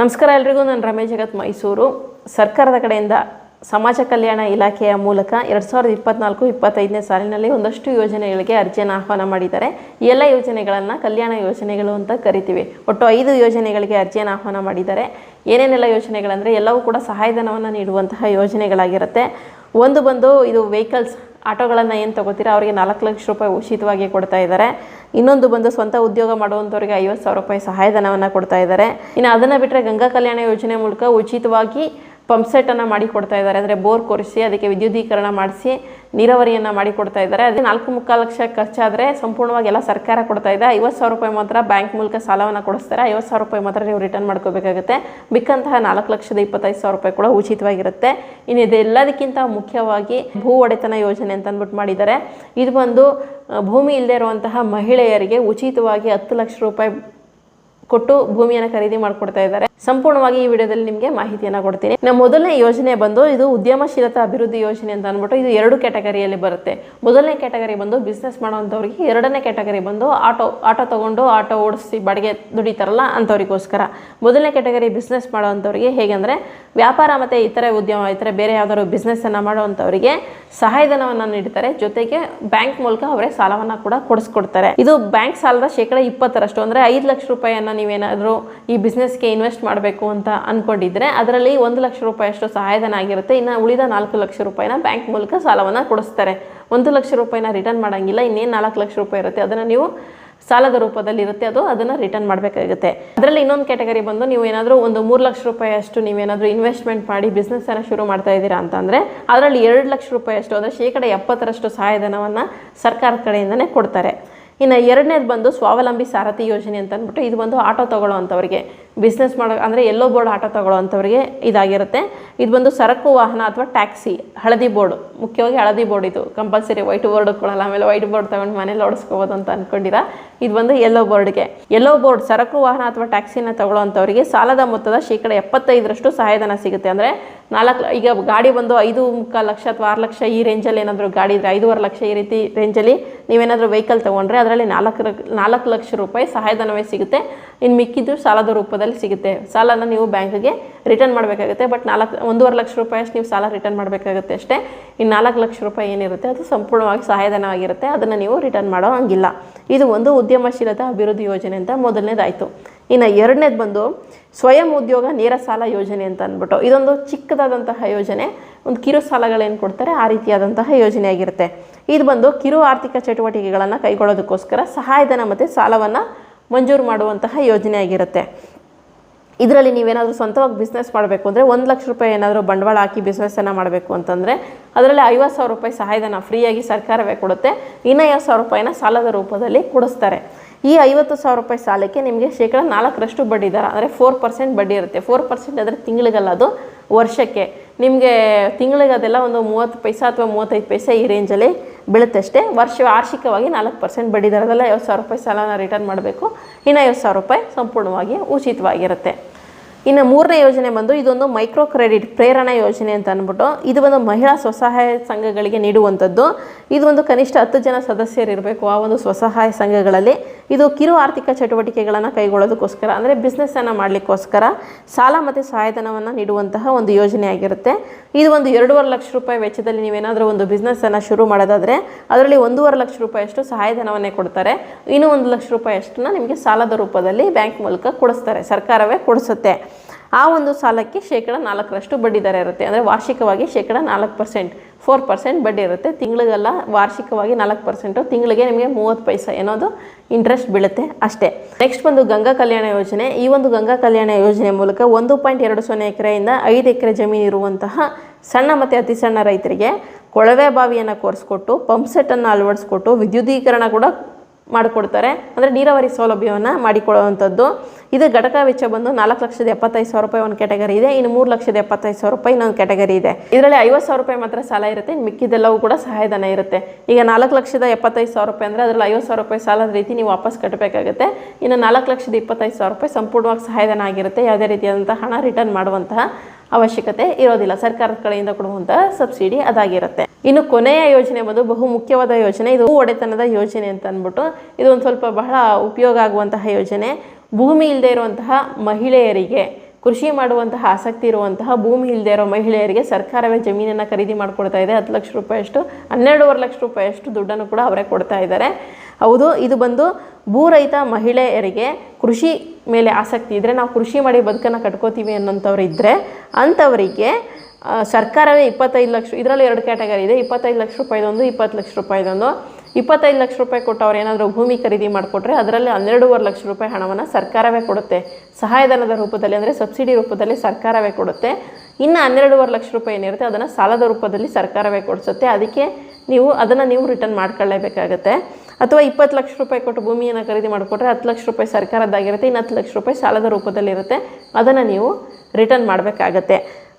ನಮಸ್ಕಾರ ಎಲ್ರಿಗೂ, ನಾನು ರಮೇಶ್ ಜಗತ್ ಮೈಸೂರು. ಸರ್ಕಾರದ ಕಡೆಯಿಂದ ಸಮಾಜ ಕಲ್ಯಾಣ ಇಲಾಖೆಯ ಮೂಲಕ ಎರಡು ಸಾವಿರದ ಇಪ್ಪತ್ನಾಲ್ಕು ಇಪ್ಪತ್ತೈದನೇ ಸಾಲಿನಲ್ಲಿ ಒಂದಷ್ಟು ಯೋಜನೆಗಳಿಗೆ ಅರ್ಜಿಯನ್ನು ಆಹ್ವಾನ ಮಾಡಿದ್ದಾರೆ. ಈ ಎಲ್ಲ ಯೋಜನೆಗಳನ್ನು ಕಲ್ಯಾಣ ಯೋಜನೆಗಳು ಅಂತ ಕರಿತೀವಿ. ಒಟ್ಟು ಐದು ಯೋಜನೆಗಳಿಗೆ ಅರ್ಜಿಯನ್ನು ಆಹ್ವಾನ ಮಾಡಿದ್ದಾರೆ. ಏನೇನೆಲ್ಲ ಯೋಜನೆಗಳಂದರೆ ಎಲ್ಲವೂ ಕೂಡ ಸಹಾಯಧನವನ್ನು ನೀಡುವಂತಹ ಯೋಜನೆಗಳಾಗಿರುತ್ತೆ. ಒಂದು ಬಂದು ಇದು ವೆಹಿಕಲ್ಸ್ ಆಟೋಗಳನ್ನು ಏನು ತಗೋತೀರಾ? ಅವರಿಗೆ ನಾಲ್ಕು ಲಕ್ಷ ರೂಪಾಯಿ ಉಚಿತವಾಗಿ ಕೊಡ್ತಾ ಇದ್ದಾರೆ ಇನ್ನೊಂದು ಬಂದು ಸ್ವಂತ ಉದ್ಯೋಗ ಮಾಡುವಂಥವ್ರಿಗೆ ಐವತ್ತು ಸಾವಿರ ರೂಪಾಯಿ ಸಹಾಯಧನವನ್ನು ಕೊಡ್ತಾ ಇದ್ದಾರೆ ಇನ್ನು ಅದನ್ನು ಬಿಟ್ಟರೆ ಗಂಗಾ ಕಲ್ಯಾಣ ಯೋಜನೆ ಮೂಲಕ ಉಚಿತವಾಗಿ ಪಂಪ್ಸೆಟನ್ನು ಮಾಡಿ ಕೊಡ್ತಾ ಇದ್ದಾರೆ. ಅಂದರೆ ಬೋರ್ ಕೊರೆಸಿ ಅದಕ್ಕೆ ವಿದ್ಯುದೀಕರಣ ಮಾಡಿಸಿ ನೀರಾವರಿಯನ್ನು ಮಾಡಿಕೊಡ್ತಾ ಇದ್ದಾರೆ. ಅದೇ ನಾಲ್ಕು ಮುಕ್ಕಾಲು ಲಕ್ಷ ಖರ್ಚಾದರೆ ಸಂಪೂರ್ಣವಾಗಿ ಎಲ್ಲ ಸರ್ಕಾರ ಕೊಡ್ತಾ ಇದೆ. ಐವತ್ತು ಸಾವಿರ ರೂಪಾಯಿ ಮಾತ್ರ ಬ್ಯಾಂಕ್ ಮೂಲಕ ಸಾಲವನ್ನು ಕೊಡಿಸ್ತಾರೆ. ಐವತ್ತು ಸಾವಿರ ರೂಪಾಯಿ ಮಾತ್ರ ನೀವು ರಿಟರ್ನ್ ಮಾಡ್ಕೋಬೇಕಾಗುತ್ತೆ. ಮಿಕ್ಕಂತಹ ನಾಲ್ಕು ಲಕ್ಷದ ಇಪ್ಪತ್ತೈದು ಸಾವಿರ ರೂಪಾಯಿ ಕೂಡ ಉಚಿತವಾಗಿರುತ್ತೆ. ಇನ್ನು ಇದೆಲ್ಲದಕ್ಕಿಂತ ಮುಖ್ಯವಾಗಿ ಭೂ ಒಡೆತನ ಯೋಜನೆ ಅಂತ ಮಾಡಿದ್ದಾರೆ. ಇದು ಬಂದು ಭೂಮಿ ಇಲ್ಲದೆ ಇರುವಂತಹ ಮಹಿಳೆಯರಿಗೆ ಉಚಿತವಾಗಿ ಹತ್ತು ಲಕ್ಷ ರೂಪಾಯಿ ಕೊಟ್ಟು ಭೂಮಿಯನ್ನು ಖರೀದಿ ಮಾಡಿಕೊಡ್ತಾ ಇದ್ದಾರೆ. ಸಂಪೂರ್ಣವಾಗಿ ಈ ವಿಡಿಯೋದಲ್ಲಿ ನಿಮಗೆ ಮಾಹಿತಿಯನ್ನು ಕೊಡ್ತೀನಿ. ನಮ್ಮ ಮೊದಲನೇ ಯೋಜನೆ ಬಂದು ಇದು ಉದ್ಯಮಶೀಲತಾ ಅಭಿವೃದ್ಧಿ ಯೋಜನೆ ಅಂತ ಅಂದ್ಬಿಟ್ಟು ಇದು ಎರಡು ಕ್ಯಾಟಗರಿಯಲ್ಲಿ ಬರುತ್ತೆ. ಮೊದಲನೇ ಕ್ಯಾಟಗರಿ ಬಂದು ಬಿಸ್ನೆಸ್ ಮಾಡೋವಂಥವ್ರಿಗೆ ಎರಡನೇ ಕ್ಯಾಟಗರಿ ಬಂದು ಆಟೋ ಆಟೋ ತಗೊಂಡು ಆಟೋ ಓಡಿಸಿ ಬಾಡಿಗೆ ದುಡಿತಾರಲ್ಲ ಅಂಥವ್ರಿಗೋಸ್ಕರ. ಮೊದಲನೇ ಕ್ಯಾಟಗರಿ ಬಿಸ್ನೆಸ್ ಮಾಡೋವಂಥವ್ರಿಗೆ ಹೇಗೆ ಅಂದರೆ ವ್ಯಾಪಾರ ಮತ್ತು ಇತರೆ ಉದ್ಯಮ, ಇತರೆ ಬೇರೆ ಯಾವ್ದಾದ್ರು ಬಿಸ್ನೆಸ್ಸನ್ನು ಮಾಡುವಂಥವ್ರಿಗೆ ಸಹಾಯಧನವನ್ನು ನೀಡ್ತಾರೆ. ಜೊತೆಗೆ ಬ್ಯಾಂಕ್ ಮೂಲಕ ಅವರೇ ಸಾಲವನ್ನು ಕೂಡ ಕೊಡಿಸ್ಕೊಡ್ತಾರೆ. ಇದು ಬ್ಯಾಂಕ್ ಸಾಲದ ಶೇಕಡ ಇಪ್ಪತ್ತರಷ್ಟು, ಅಂದರೆ ಐದು ಲಕ್ಷ ರೂಪಾಯಿಯನ್ನು ನೀವೇನಾದರೂ ಈ ಬಿಸ್ನೆಸ್ಗೆ ಇನ್ವೆಸ್ಟ್ ಮಾಡಬೇಕು ಅಂತ ಅಂದ್ಕೊಂಡಿದ್ರೆ ಅದರಲ್ಲಿ ಒಂದು ಲಕ್ಷ ರೂಪಾಯಷ್ಟು ಸಹಾಯಧನ ಆಗಿರುತ್ತೆ. ಇನ್ನು ಉಳಿದ ನಾಲ್ಕು ಲಕ್ಷ ರೂಪಾಯಿನ ಬ್ಯಾಂಕ್ ಮೂಲಕ ಸಾಲವನ್ನು ಕೊಡಿಸ್ತಾರೆ. ಒಂದು ಲಕ್ಷ ರೂಪಾಯಿನ ರಿಟರ್ನ್ ಮಾಡೋಂಗಿಲ್ಲ, ಇನ್ನೇನು ನಾಲ್ಕು ಲಕ್ಷ ರೂಪಾಯಿ ಇರುತ್ತೆ, ಅದನ್ನು ನೀವು ಸಾಲದ ರೂಪದಲ್ಲಿ ಇರುತ್ತೆ ಅದು ಅದನ್ನು ರಿಟರ್ನ್ ಮಾಡಬೇಕಾಗುತ್ತೆ. ಅದರಲ್ಲಿ ಇನ್ನೊಂದು ಕ್ಯಾಟಗರಿ ಬಂದು ನೀವು ಏನಾದರೂ ಒಂದು ಮೂರು ಲಕ್ಷ ರೂಪಾಯಿ ಅಷ್ಟು ನೀವೇನಾದರೂ ಇನ್ವೆಸ್ಟ್ಮೆಂಟ್ ಮಾಡಿ ಬಿಸ್ನೆಸ್ಸನ್ನು ಶುರು ಮಾಡ್ತಾ ಇದ್ದೀರಾ ಅಂತಂದರೆ ಅದರಲ್ಲಿ ಎರಡು ಲಕ್ಷ ರೂಪಾಯಿ ಅಷ್ಟು ಅಂದರೆ ಶೇಕಡ ಎಪ್ಪತ್ತರಷ್ಟು ಸಹಾಯಧನವನ್ನು ಸರ್ಕಾರದ ಕಡೆಯಿಂದನೇ ಕೊಡ್ತಾರೆ. ಇನ್ನು ಎರಡನೇದು ಬಂದು ಸ್ವಾವಲಂಬಿ ಸಾರಥಿ ಯೋಜನೆ ಅಂತ ಅಂದ್ಬಿಟ್ಟು ಇದು ಬಂದು ಆಟೋ ತೊಗೊಳ್ಳೋ ಅಂಥವ್ರಿಗೆ ಬಿಸ್ನೆಸ್ ಮಾಡೋ ಅಂದರೆ ಎಲ್ಲೋ ಬೋರ್ಡ್ ಆಟೋ ತಗೊಳ್ಳೋ ಅಂಥವ್ರಿಗೆ ಇದಾಗಿರುತ್ತೆ. ಇದು ಬಂದು ಸರಕು ವಾಹನ ಅಥವಾ ಟ್ಯಾಕ್ಸಿ, ಹಳದಿ ಬೋರ್ಡ್, ಮುಖ್ಯವಾಗಿ ಹಳದಿ ಬೋರ್ಡ್ ಇದು. ಕಂಪಲ್ಸರಿ ವೈಟ್ ಬೋರ್ಡ್ ಕೊಡಲ್ಲ, ಆಮೇಲೆ ವೈಟ್ ಬೋರ್ಡ್ ತಗೊಂಡು ಮನೇಲಿ ಓಡಿಸ್ಕೋಬೋದು ಅಂತ ಅಂದ್ಕೊಂಡಿರ ಇದು ಬಂದು ಎಲ್ಲೋ ಬೋರ್ಡ್ಗೆ ಎಲ್ಲೋ ಬೋರ್ಡ್ ಸರಕು ವಾಹನ ಅಥವಾ ಟ್ಯಾಕ್ಸಿನ ತಗೊಳ್ಳೋ ಅಂಥವ್ರಿಗೆ ಸಾಲದ ಮೊತ್ತದ ಶೇಕಡ ಎಪ್ಪತ್ತೈದರಷ್ಟು ಸಹಾಯಧನ ಸಿಗುತ್ತೆ. ಅಂದರೆ ನಾಲ್ಕು ಈಗ ಗಾಡಿ ಬಂದು ಐದು ಮುಕ್ಕಾಲು ಲಕ್ಷ ಅಥವಾ ಆರು ಲಕ್ಷ ಈ ರೇಂಜಲ್ಲಿ ಏನಾದರೂ ಗಾಡಿ ಇದ್ದರೆ ಐದೂವರೆ ಲಕ್ಷ ಈ ರೀತಿ ರೇಂಜಲ್ಲಿ ನೀವೇನಾದರೂ ವೆಹಿಕಲ್ ತೊಗೊಂಡ್ರೆ ಅದರಲ್ಲಿ ನಾಲ್ಕು ನಾಲ್ಕು ಲಕ್ಷ ರೂಪಾಯಿ ಸಹಾಯಧನವೇ ಸಿಗುತ್ತೆ. ಇನ್ನು ಮಿಕ್ಕಿದ್ದು ಸಾಲದ ರೂಪದಲ್ಲಿ ಸಿಗುತ್ತೆ. ಸಾಲನ ನೀವು ಬ್ಯಾಂಕಿಗೆ ರಿಟರ್ನ್ ಮಾಡಬೇಕಾಗುತ್ತೆ. ಬಟ್ ನಾಲ್ಕು, ಒಂದೂವರೆ ಲಕ್ಷ ರೂಪಾಯಿ ಅಷ್ಟು ನೀವು ಸಾಲ ರಿಟರ್ನ್ ಮಾಡಬೇಕಾಗುತ್ತೆ ಅಷ್ಟೇ. ಇನ್ನು ನಾಲ್ಕು ಲಕ್ಷ ರೂಪಾಯಿ ಏನಿರುತ್ತೆ, ಅದು ಸಂಪೂರ್ಣವಾಗಿ ಸಹಾಯಧನವಾಗಿರುತ್ತೆ. ಅದನ್ನು ನೀವು ರಿಟರ್ನ್ ಮಾಡೋ ಹಂಗಿಲ್ಲ. ಇದು ಒಂದು ಉದ್ಯಮಶೀಲತಾ ಅಭಿವೃದ್ಧಿ ಯೋಜನೆ ಅಂತ ಮೊದಲನೇದಾಯಿತು. ಇನ್ನು ಎರಡನೇದು ಬಂದು ಸ್ವಯಂ ಉದ್ಯೋಗ ನೇರ ಸಾಲ ಯೋಜನೆ ಅಂತ ಅಂದ್ಬಿಟ್ಟು, ಇದೊಂದು ಚಿಕ್ಕದಾದಂತಹ ಯೋಜನೆ. ಒಂದು ಕಿರು ಸಾಲಗಳೇನು ಕೊಡ್ತಾರೆ, ಆ ರೀತಿಯಾದಂತಹ ಯೋಜನೆ ಆಗಿರುತ್ತೆ. ಇದು ಬಂದು ಕಿರು ಆರ್ಥಿಕ ಚಟುವಟಿಕೆಗಳನ್ನು ಕೈಗೊಳ್ಳೋದಕ್ಕೋಸ್ಕರ ಸಹಾಯಧನ ಮತ್ತು ಸಾಲವನ್ನು ಮಂಜೂರು ಮಾಡುವಂತಹ ಯೋಜನೆ ಆಗಿರುತ್ತೆ. ಇದರಲ್ಲಿ ನೀವೇನಾದರೂ ಸ್ವಂತವಾಗಿ ಬಿಸ್ನೆಸ್ ಮಾಡಬೇಕು ಅಂದರೆ ಒಂದು ಲಕ್ಷ ರೂಪಾಯಿ ಏನಾದರೂ ಬಂಡವಾಳ ಹಾಕಿ ಬಿಸ್ನೆಸ್ಸನ್ನು ಮಾಡಬೇಕು ಅಂತಂದರೆ ಅದರಲ್ಲಿ ಐವತ್ತು ಸಾವಿರ ರೂಪಾಯಿ ಸಹಾಯಧನ ಫ್ರೀಯಾಗಿ ಸರ್ಕಾರವೇ ಕೊಡುತ್ತೆ. ಇನ್ನು ಐವತ್ತು ಸಾವಿರ ರೂಪಾಯಿನ ಸಾಲದ ರೂಪದಲ್ಲಿ ಕೊಡಿಸ್ತಾರೆ. ಈ ಐವತ್ತು ಸಾವಿರ ರೂಪಾಯಿ ಸಾಲಕ್ಕೆ ನಿಮಗೆ ಶೇಕಡ ನಾಲ್ಕರಷ್ಟು ಬಡ್ಡಿ ದರ, ಅಂದರೆ ಫೋರ್ ಪರ್ಸೆಂಟ್ ಬಡ್ಡಿ ಇರುತ್ತೆ. ಫೋರ್ ಪರ್ಸೆಂಟ್ ಅಂದರೆ ತಿಂಗಳಿಗಲ್ಲ, ಅದು ವರ್ಷಕ್ಕೆ. ನಿಮಗೆ ತಿಂಗಳಿಗೆ ಅದೆಲ್ಲ ಒಂದು ಮೂವತ್ತು ಪೈಸೆ ಅಥವಾ ಮೂವತ್ತೈದು ಪೈಸೆ ಈ ರೇಂಜಲ್ಲಿ ಬೀಳುತ್ತೆ ಅಷ್ಟೇ. ವರ್ಷ ವಾರ್ಷಿಕವಾಗಿ ನಾಲ್ಕು ಪರ್ಸೆಂಟ್ ಬಡ್ಡಿ ದರದಲ್ಲಿ ಐವತ್ತು ಸಾವಿರ ರೂಪಾಯಿ ಸಾಲನ ರಿಟರ್ನ್ ಮಾಡಬೇಕು. ಇನ್ನು ಐವತ್ತು ಸಾವಿರ ರೂಪಾಯಿ ಸಂಪೂರ್ಣವಾಗಿ ಉಚಿತವಾಗಿರುತ್ತೆ. ಇನ್ನು ಮೂರನೇ ಯೋಜನೆ ಬಂದು ಇದೊಂದು ಮೈಕ್ರೋ ಕ್ರೆಡಿಟ್, ಪ್ರೇರಣಾ ಯೋಜನೆ ಅಂತ ಅಂದ್ಬಿಟ್ಟು ಇದು ಒಂದು ಮಹಿಳಾ ಸ್ವಸಹಾಯ ಸಂಘಗಳಿಗೆ ನೀಡುವಂಥದ್ದು. ಇದು ಒಂದು ಕನಿಷ್ಠ ಹತ್ತು ಜನ ಸದಸ್ಯರಿರಬೇಕು ಆ ಒಂದು ಸ್ವಸಹಾಯ ಸಂಘಗಳಲ್ಲಿ. ಇದು ಕಿರು ಆರ್ಥಿಕ ಚಟುವಟಿಕೆಗಳನ್ನು ಕೈಗೊಳ್ಳೋದಕ್ಕೋಸ್ಕರ, ಅಂದರೆ ಬಿಸ್ನೆಸ್ಸನ್ನು ಮಾಡಲಿಕ್ಕೋಸ್ಕರ ಸಾಲ ಮತ್ತು ಸಹಾಯಧನವನ್ನು ನೀಡುವಂತಹ ಒಂದು ಯೋಜನೆ ಆಗಿರುತ್ತೆ. ಇದು ಒಂದು ಎರಡೂವರೆ ಲಕ್ಷ ರೂಪಾಯಿ ವೆಚ್ಚದಲ್ಲಿ ನೀವೇನಾದರೂ ಒಂದು ಬಿಸ್ನೆಸ್ಸನ್ನು ಶುರು ಮಾಡೋದಾದರೆ, ಅದರಲ್ಲಿ ಒಂದೂವರೆ ಲಕ್ಷ ರೂಪಾಯಿಯಷ್ಟು ಸಹಾಯಧನವನ್ನೇ ಕೊಡ್ತಾರೆ. ಇನ್ನೂ ಒಂದು ಲಕ್ಷ ರೂಪಾಯಿಯಷ್ಟನ್ನು ನಿಮಗೆ ಸಾಲದ ರೂಪದಲ್ಲಿ ಬ್ಯಾಂಕ್ ಮೂಲಕ ಕೊಡಿಸ್ತಾರೆ, ಸರ್ಕಾರವೇ ಕೊಡಿಸುತ್ತೆ. ಆ ಒಂದು ಸಾಲಕ್ಕೆ ಶೇಕಡ ನಾಲ್ಕರಷ್ಟು ಬಡ್ಡಿ ದರ ಇರುತ್ತೆ. ಅಂದರೆ ವಾರ್ಷಿಕವಾಗಿ ಶೇಕಡ ನಾಲ್ಕು ಪರ್ಸೆಂಟ್ ಫೋರ್ ಪರ್ಸೆಂಟ್ ಬಡ್ಡಿ ಇರುತ್ತೆ. ತಿಂಗಳಿಗೆಲ್ಲ ವಾರ್ಷಿಕವಾಗಿ ನಾಲ್ಕು ಪರ್ಸೆಂಟು ತಿಂಗಳಿಗೆ ನಿಮಗೆ ಮೂವತ್ತು ಪೈಸೆ ಏನೋದು ಇಂಟ್ರೆಸ್ಟ್ ಬೀಳುತ್ತೆ ಅಷ್ಟೇ. ನೆಕ್ಸ್ಟ್ ಬಂದು ಗಂಗಾ ಕಲ್ಯಾಣ ಯೋಜನೆ. ಈ ಒಂದು ಗಂಗಾ ಕಲ್ಯಾಣ ಯೋಜನೆ ಮೂಲಕ ಒಂದು ಪಾಯಿಂಟ್ ಎರಡು ಸೊನ್ನೆ ಎಕರೆಯಿಂದ ಐದು ಎಕರೆ ಜಮೀನು ಇರುವಂತಹ ಸಣ್ಣ ಮತ್ತು ಅತಿ ಸಣ್ಣ ರೈತರಿಗೆ ಕೊಳವೆ ಬಾವಿಯನ್ನು ಕೊರೆಸ್ಕೊಟ್ಟು ಪಂಪ್ಸೆಟ್ಟನ್ನು ಅಳವಡಿಸ್ಕೊಟ್ಟು, ವಿದ್ಯುದೀಕರಣ ಕೂಡ ಮಾಡಿಕೊಡ್ತಾರೆ. ಅಂದರೆ ನೀರಾವರಿ ಸೌಲಭ್ಯವನ್ನು ಮಾಡಿಕೊಡುವಂಥದ್ದು ಇದು ಘಟಕ ವೆಚ್ಚ ಬಂದು ನಾಲ್ಕು ಲಕ್ಷದ ಎಪ್ಪತ್ತೈದು ಸಾವಿರ ರೂಪಾಯಿ ಒಂದು ಕ್ಯಾಟಗರಿ ಇದೆ. ಇನ್ನು ಮೂರು ಲಕ್ಷದ ಎಪ್ಪತ್ತೈದು ಸಾವಿರ ರೂಪಾಯಿ ಇನ್ನೊಂದು ಕ್ಯಾಟಗರಿ ಇದೆ. ಇದರಲ್ಲಿ ಐವತ್ತು ಸಾವಿರ ರೂಪಾಯಿ ಮಾತ್ರ ಸಾಲ ಇರುತ್ತೆ. ಮಿಕ್ಕಿದೆಲ್ಲವೂ ಕೂಡ ಸಹಾಯಧನ ಇರುತ್ತೆ. ಈಗ ನಾಲ್ಕು ಲಕ್ಷದ ಎಪ್ಪತ್ತೈದು ಸಾವಿರ ರೂಪಾಯಿ ಅಂದರೆ ಅದರಲ್ಲಿ ಐವತ್ತು ಸಾವಿರ ರೂಪಾಯಿ ಸಾಲದ ರೀತಿ ನೀವು ವಾಪಸ್ ಕಟ್ಟಬೇಕಾಗುತ್ತೆ. ಇನ್ನು ನಾಲ್ಕು ಲಕ್ಷದ ಇಪ್ಪತ್ತೈದು ಸಾವಿರ ರೂಪಾಯಿ ಸಂಪೂರ್ಣವಾಗಿ ಸಹಾಯಧನ ಆಗಿರುತ್ತೆ. ಯಾವುದೇ ರೀತಿಯಾದಂಥ ಹಣ ರಿಟರ್ನ್ ಮಾಡುವಂತಹ ಅವಶ್ಯಕತೆ ಇರೋದಿಲ್ಲ. ಸರ್ಕಾರದ ಕಡೆಯಿಂದ ಕೊಡುವಂತಹ ಸಬ್ಸಿಡಿ ಅದಾಗಿರುತ್ತೆ. ಇನ್ನು ಕೊನೆಯ ಯೋಜನೆ ಬಂದು ಬಹು ಮುಖ್ಯವಾದ ಯೋಜನೆ, ಇದು ಒಡೆತನದ ಯೋಜನೆ ಅಂತ ಅಂದ್ಬಿಟ್ಟು ಇದು ಒಂದು ಸ್ವಲ್ಪ ಬಹಳ ಉಪಯೋಗ ಆಗುವಂತಹ ಯೋಜನೆ. ಭೂಮಿ ಇಲ್ಲದೆ ಇರುವಂತಹ ಮಹಿಳೆಯರಿಗೆ, ಕೃಷಿ ಮಾಡುವಂತಹ ಆಸಕ್ತಿ ಇರುವಂತಹ ಭೂಮಿ ಇಲ್ಲದೆ ಇರೋ ಮಹಿಳೆಯರಿಗೆ ಸರ್ಕಾರವೇ ಜಮೀನನ್ನು ಖರೀದಿ ಮಾಡಿಕೊಡ್ತಾ ಇದೆ. ಹತ್ತು ಲಕ್ಷ ರೂಪಾಯಿಯಷ್ಟು, ಹನ್ನೆರಡೂವರೆ ಲಕ್ಷ ರೂಪಾಯಿಯಷ್ಟು ದುಡ್ಡನ್ನು ಕೂಡ ಅವರೇ ಕೊಡ್ತಾ ಇದ್ದಾರೆ. ಹೌದು, ಇದು ಬಂದು ಭೂರಹಿತ ಮಹಿಳೆಯರಿಗೆ ಕೃಷಿ ಮೇಲೆ ಆಸಕ್ತಿ ಇದ್ದರೆ ನಾವು ಕೃಷಿ ಮಾಡಿ ಬದುಕನ್ನು ಕಟ್ಕೋತೀವಿ ಅನ್ನೋಂಥವ್ರು ಇದ್ದರೆ ಅಂಥವರಿಗೆ ಸರ್ಕಾರವೇ ಇಪ್ಪತ್ತೈದು ಲಕ್ಷ, ಇದರಲ್ಲಿ ಎರಡು ಕ್ಯಾಟಗರಿ ಇದೆ. ಇಪ್ಪತ್ತೈದು ಲಕ್ಷ ರೂಪಾಯಿದೊಂದು ಇಪ್ಪತ್ತು ಲಕ್ಷ ರೂಪಾಯಿದೊಂದು ಇಪ್ಪತ್ತೈದು ಲಕ್ಷ ರೂಪಾಯಿ ಕೊಟ್ಟವ್ರು ಏನಾದರೂ ಭೂಮಿ ಖರೀದಿ ಮಾಡಿಕೊಟ್ರೆ ಅದರಲ್ಲಿ ಹನ್ನೆರಡೂವರೆ ಲಕ್ಷ ರೂಪಾಯಿ ಹಣವನ್ನು ಸರ್ಕಾರವೇ ಕೊಡುತ್ತೆ. ಸಹಾಯಧನದ ರೂಪದಲ್ಲಿ ಅಂದರೆ ಸಬ್ಸಿಡಿ ರೂಪದಲ್ಲಿ ಸರ್ಕಾರವೇ ಕೊಡುತ್ತೆ. ಇನ್ನು ಹನ್ನೆರಡೂವರೆ ಲಕ್ಷ ರೂಪಾಯಿ ಏನಿರುತ್ತೆ ಅದನ್ನು ಸಾಲದ ರೂಪದಲ್ಲಿ ಸರ್ಕಾರವೇ ಕೊಡಿಸುತ್ತೆ. ಅದಕ್ಕೆ ನೀವು ಅದನ್ನು ನೀವು ರಿಟರ್ನ್ ಮಾಡ್ಕೊಳ್ಳೇಬೇಕಾಗತ್ತೆ. ಅಥವಾ ಇಪ್ಪತ್ತು ಲಕ್ಷ ರೂಪಾಯಿ ಕೊಟ್ಟು ಭೂಮಿಯನ್ನು ಖರೀದಿ ಮಾಡಿಕೊಟ್ರೆ ಹತ್ತು ಲಕ್ಷ ರೂಪಾಯಿ ಸರ್ಕಾರದ್ದಾಗಿರುತ್ತೆ, ಇನ್ನು ಹತ್ತು ಲಕ್ಷ ರೂಪಾಯಿ ಸಾಲದ ರೂಪದಲ್ಲಿರುತ್ತೆ. ಅದನ್ನು ನೀವು ರಿಟರ್ನ್ ಮಾಡಬೇಕಾಗತ್ತೆ.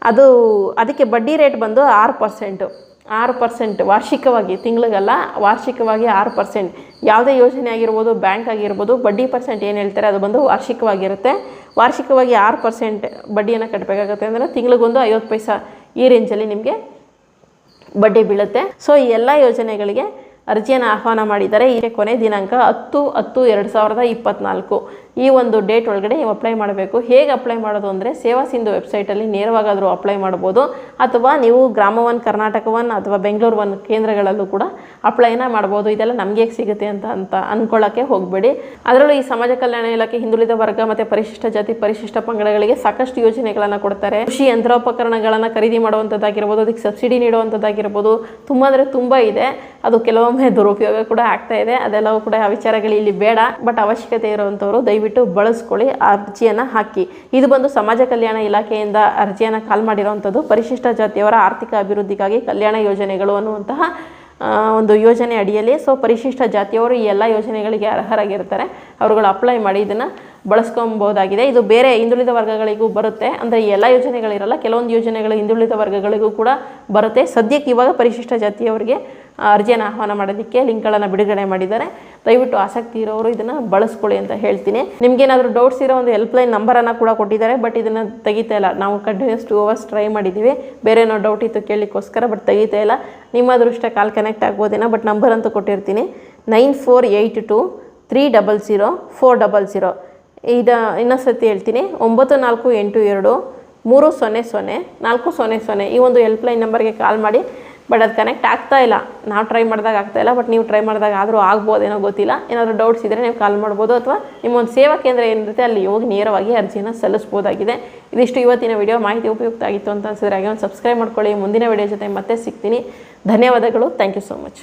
ಅದು ಅದಕ್ಕೆ ಬಡ್ಡಿ ರೇಟ್ ಬಂದು ಆರು ಪರ್ಸೆಂಟು, ಆರು ಪರ್ಸೆಂಟ್ ವಾರ್ಷಿಕವಾಗಿ, ತಿಂಗಳಿಗಲ್ಲ, ವಾರ್ಷಿಕವಾಗಿ ಆರು ಪರ್ಸೆಂಟ್. ಯಾವುದೇ ಯೋಜನೆ ಆಗಿರ್ಬೋದು, ಬ್ಯಾಂಕ್ ಆಗಿರ್ಬೋದು, ಬಡ್ಡಿ ಪರ್ಸೆಂಟ್ ಏನು ಹೇಳ್ತಾರೆ, ಅದು ಬಂದು ವಾರ್ಷಿಕವಾಗಿರುತ್ತೆ. ವಾರ್ಷಿಕವಾಗಿ ಆರು ಪರ್ಸೆಂಟ್ ಬಡ್ಡಿಯನ್ನು ಕಟ್ಟಬೇಕಾಗುತ್ತೆ ಅಂದರೆ ತಿಂಗಳಿಗೊಂದು ಐವತ್ತು ಪೈಸಾ ಈ ರೇಂಜಲ್ಲಿ ನಿಮಗೆ ಬಡ್ಡಿ ಬೀಳುತ್ತೆ. ಸೊ ಈ ಎಲ್ಲ ಯೋಜನೆಗಳಿಗೆ ಅರ್ಜಿಯನ್ನು ಆಹ್ವಾನ ಮಾಡಿದ್ದಾರೆ. ಈಗ ಕೊನೆ ದಿನಾಂಕ ಹತ್ತು ಹತ್ತು ಎರಡು ಸಾವಿರದ ಇಪ್ಪತ್ತ್ನಾಲ್ಕು ಈ ಒಂದು ಡೇಟ್ ಒಳಗಡೆ ನೀವು ಅಪ್ಲೈ ಮಾಡಬೇಕು. ಹೇಗೆ ಅಪ್ಲೈ ಮಾಡೋದು ಅಂದರೆ ಸೇವಾ ಸಿಂಧು ವೆಬ್ಸೈಟಲ್ಲಿ ನೇರವಾಗಾದರೂ ಅಪ್ಲೈ ಮಾಡ್ಬೋದು. ಅಥವಾ ನೀವು ಗ್ರಾಮ ಒನ್ ಕರ್ನಾಟಕ ಒನ್ ಅಥವಾ ಬೆಂಗಳೂರು ಒನ್ ಕೇಂದ್ರಗಳಲ್ಲೂ ಕೂಡ ಅಪ್ಲೈನ ಮಾಡ್ಬೋದು. ಇದೆಲ್ಲ ನಮಗೆ ಸಿಗುತ್ತೆ ಅಂತ ಅಂತ ಅಂದ್ಕೊಳ್ಳೋಕ್ಕೆ ಹೋಗಬೇಡಿ. ಅದರಲ್ಲೂ ಈ ಸಮಾಜ ಕಲ್ಯಾಣ ಇಲಾಖೆ ಹಿಂದುಳಿದ ವರ್ಗ ಮತ್ತು ಪರಿಶಿಷ್ಟ ಜಾತಿ, ಪರಿಶಿಷ್ಟ ಪಂಗಡಗಳಿಗೆ ಸಾಕಷ್ಟು ಯೋಜನೆಗಳನ್ನು ಕೊಡ್ತಾರೆ. ಕೃಷಿ ಯಂತ್ರೋಪಕರಣಗಳನ್ನು ಖರೀದಿ ಮಾಡುವಂಥದ್ದಾಗಿರ್ಬೋದು, ಅದಕ್ಕೆ ಸಬ್ಸಿಡಿ ನೀಡುವಂಥದ್ದಾಗಿರ್ಬೋದು. ತುಂಬ ಅಂದರೆ ತುಂಬ ಇದೆ. ಅದು ಕೆಲವೊಮ್ಮೆ ದುರುಪಯೋಗ ಕೂಡ ಆಗ್ತಾ ಇದೆ. ಅದೆಲ್ಲವೂ ಕೂಡ ಆ ವಿಚಾರಗಳು ಇಲ್ಲಿ ಬೇಡ. ಬಟ್ ಅವಶ್ಯಕತೆ ಇರುವಂಥವ್ರು ದಯವಿಟ್ಟು ಬಳಸ್ಕೊಳ್ಳಿ ಆ ಅರ್ಜಿಯನ್ನು ಹಾಕಿ. ಇದು ಬಂದು ಸಮಾಜ ಕಲ್ಯಾಣ ಇಲಾಖೆಯಿಂದ ಅರ್ಜಿಯನ್ನು ಕಾಲ್ ಮಾಡಿರುವಂಥದ್ದು ಪರಿಶಿಷ್ಟ ಜಾತಿಯವರ ಆರ್ಥಿಕ ಅಭಿವೃದ್ಧಿಗಾಗಿ ಕಲ್ಯಾಣ ಯೋಜನೆಗಳು ಅನ್ನುವಂತಹ ಒಂದು ಯೋಜನೆ ಅಡಿಯಲ್ಲಿ ಸೊ ಪರಿಶಿಷ್ಟ ಜಾತಿಯವರು ಈ ಎಲ್ಲ ಯೋಜನೆಗಳಿಗೆ ಅರ್ಹರಾಗಿರ್ತಾರೆ. ಅವರುಗಳು ಅಪ್ಲೈ ಮಾಡಿ ಇದನ್ನು ಬಳಸ್ಕೊಬೋದಾಗಿದೆ ಇದು ಬೇರೆ ಹಿಂದುಳಿದ ವರ್ಗಗಳಿಗೂ ಬರುತ್ತೆ. ಅಂದರೆ ಎಲ್ಲ ಯೋಜನೆಗಳಿರಲ್ಲ, ಕೆಲವೊಂದು ಯೋಜನೆಗಳು ಹಿಂದುಳಿದ ವರ್ಗಗಳಿಗೂ ಕೂಡ ಬರುತ್ತೆ. ಸದ್ಯಕ್ಕೆ ಇವಾಗ ಪರಿಶಿಷ್ಟ ಜಾತಿಯವರಿಗೆ ಅರ್ಜಿಯನ್ನು ಆಹ್ವಾನ ಮಾಡೋದಕ್ಕೆ ಲಿಂಕ್ಗಳನ್ನು ಬಿಡುಗಡೆ ಮಾಡಿದ್ದಾರೆ. ದಯವಿಟ್ಟು ಆಸಕ್ತಿ ಇರೋರು ಇದನ್ನು ಬಳಸ್ಕೊಳ್ಳಿ ಅಂತ ಹೇಳ್ತೀನಿ. ನಿಮ್ಗೇನಾದರೂ ಡೌಟ್ಸ್ ಇರೋ ಒಂದು ಹೆಲ್ಪ್ಲೈನ್ ನಂಬರನ್ನು ಕೂಡ ಕೊಟ್ಟಿದ್ದಾರೆ ಬಟ್ ಇದನ್ನು ತೆಗಿತಾ ಇಲ್ಲ. ನಾವು ಕಂಟಿನ್ಯೂಸ್ ಟೂ ಅವರ್ಸ್ ಟ್ರೈ ಮಾಡಿದ್ದೀವಿ ಬೇರೆ ಏನೋ ಡೌಟ್ ಇತ್ತು ಕೇಳಲಿಕ್ಕೋಸ್ಕರ ಬಟ್ ತೆಗಿತಾ ಇಲ್ಲ. ನಿಮ್ಮ ಅದೃಷ್ಟ ಕಾಲ್ ಕನೆಕ್ಟ್ ಆಗ್ಬೋದೇನೋ ಬಟ್ ನಂಬರ್ ಅಂತೂ ಕೊಟ್ಟಿರ್ತೀನಿ. Nine four eight two three double zero four double zero ಇದ ಇನ್ನೊಂದು ಸತಿ ಹೇಳ್ತೀನಿ. ಒಂಬತ್ತು ನಾಲ್ಕು ಎಂಟು ಎರಡು ಮೂರು ಸೊನ್ನೆ ಸೊನ್ನೆ ನಾಲ್ಕು ಸೊನ್ನೆ ಸೊನ್ನೆ ಈ ಒಂದು ಹೆಲ್ಪ್ಲೈನ್ ನಂಬರ್ಗೆ ಕಾಲ್ ಮಾಡಿ. ಬಟ್ ಅದು ಕನೆಕ್ಟ್ ಆಗ್ತಾ ಇಲ್ಲ. ನಾವು ಟ್ರೈ ಮಾಡಿದಾಗ ಆಗ್ತಾ ಇಲ್ಲ ಬಟ್ ನೀವು ಟ್ರೈ ಮಾಡಿದಾಗ ಆದರೂ ಆಗ್ಬೋದೇನೋ ಗೊತ್ತಿಲ್ಲ. ಏನಾದರೂ ಡೌಟ್ಸ್ ಇದ್ದರೆ ನೀವು ಕಾಲ್ ಮಾಡ್ಬೋದು, ಅಥವಾ ನಿಮ್ಮ ಒಂದು ಸೇವಾ ಕೇಂದ್ರ ಏನಿರುತ್ತೆ, ಅಲ್ಲಿ ಹೋಗಿ ನೇರವಾಗಿ ಅರ್ಜಿಯನ್ನು ಸಲ್ಲಿಸ್ಬೋದಾಗಿದೆ. ಇದಿಷ್ಟು ಇವತ್ತಿನ ವಿಡಿಯೋ ಮಾಹಿತಿ ಉಪಯುಕ್ತ ಆಗಿತ್ತು ಅಂತ ಅನ್ಸಿದ್ರೆ ಹಾಗೆ ಒಂದು ಸಬ್ಸ್ಕ್ರೈಬ್ ಮಾಡ್ಕೊಳ್ಳಿ. ಮುಂದಿನ ವಿಡಿಯೋ ಜೊತೆ ಮತ್ತೆ ಸಿಗ್ತೀನಿ. ಧನ್ಯವಾದಗಳು. Thank you so much